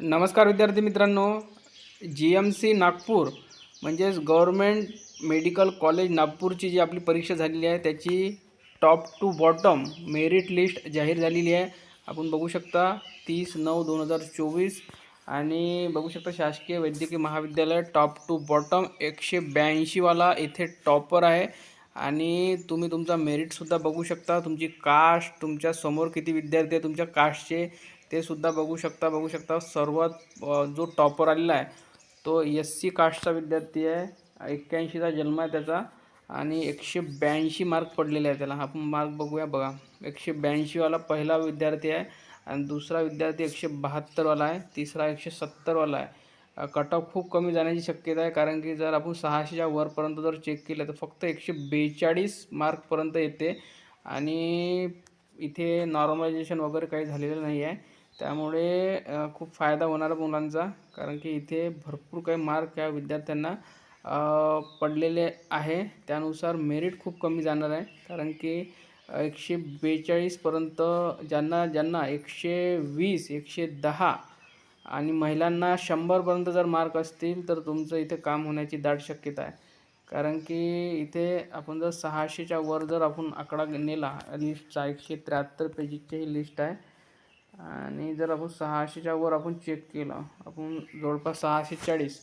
नमस्कार विद्यार्थी मित्रांनो. जी एम सी नागपूर म्हणजेच गव्हर्मेंट मेडिकल कॉलेज नागपूरची जी आपली परीक्षा झालेली आहे त्याची top to bottom merit list जाहीर झालेली आहे. आपण बघू शकता तीस नऊ दोन हजार चोवीस आणि बघू शकता शासकीय वैद्यकीय महाविद्यालय टॉप टू बॉटम एकशे ब्याऐंशीवाला इथे टॉपर आहे. आणि तुम्ही तुमचा मेरिटसुद्धा बघू शकता. तुमची कास्ट तुमच्यासमोर किती विद्यार्थी आहे तुमच्या कास्टचे ते सुद्धा बघू शकता बघू शकता. सर्वात जो टॉपर आलेला आहे तो एस सी कास्टचा विद्यार्थी आहे. एक्क्याऐंशीचा जन्म आहे त्याचा आणि एकशे ब्याऐंशी मार्क पडलेले आहे त्याला. आपण मार्क बघूया बघा. एकशे ब्याऐंशीवाला पहिला विद्यार्थी आहे आणि दुसरा विद्यार्थी एकशे बहात्तरवाला आहे. तिसरा एकशे सत्तरवाला आहे. कट ऑफ खूप कमी जाण्याची शक्यता आहे कारण की जर आपण सहाशेच्या वरपर्यंत जर चेक केलं तर फक्त एकशे बेचाळीस मार्कपर्यंत येते आणि इथे नॉर्मलायझेशन वगैरे काही झालेलं नाही आहे त्यामुळे खूप फायदा होणार मुलांचा. कारण की इथे भरपूर काही मार्क या विद्यार्थ्यांना पडलेले आहे. त्यानुसार मेरिट खूप कमी जाणार आहे. कारण की एकशे बेचाळीसपर्यंत ज्यांना ज्यांना एकशे वीस एकशे दहा आणि महिलांना शंभरपर्यंत जर मार्क असतील तर तुमचं इथे काम होण्याची दाट शक्यता आहे. कारण की इथे आपण जर सहाशेच्या वर जर आपण आकडा नेला लिस्टचा एकशे त्र्याहत्तर पेजीची ही लिस्ट आहे आणि जर आपण सहाशेच्या वर आपण चेक केलं आपण जवळपास सहाशे चाळीस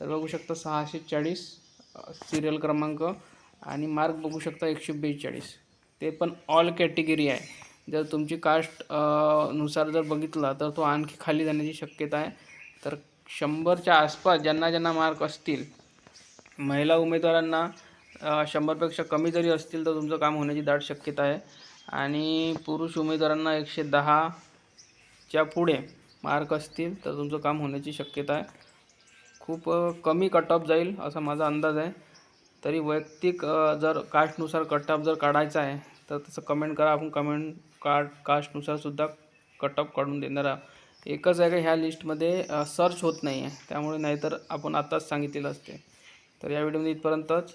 तर बघू शकता सहाशे चाळीस सिरियल क्रमांक आणि मार्क बघू शकता एकशे बेचाळीस. ते पण ऑल कॅटेगरी आहे. जर तुमची कास्टनुसार जर बघितला तर तो आणखी खाली जाण्याची शक्यता आहे. तर शंभरच्या आसपास ज्यांना ज्यांना मार्क असतील महिला उमेदवारांना शंभरपेक्षा कमी जरी असतील तर तुमचं काम होण्याची दाट शक्यता आहे. आणि पुरुष उमेदवारांना एकशे दहा च्या पुढे मार्क असतील तर तुमचं काम होण्याची शक्यता आहे. खूप कमी कट ऑफ जाईल असा माझा अंदाज आहे. तरी वैयक्तिक जर कास्टनुसार कट ऑफ जर काढायचा आहे तर तसं कमेंट करा. आपण कमेंट कार्ड कास्टनुसारसुद्धा कट ऑफ काढून देणार आहोत. एकच आहे का ह्या लिस्टमध्ये सर्च होत नाही आहे त्यामुळे नाहीतर आपण आत्ताच सांगितलेलं असते. तर या व्हिडिओमध्ये इथपर्यंतच.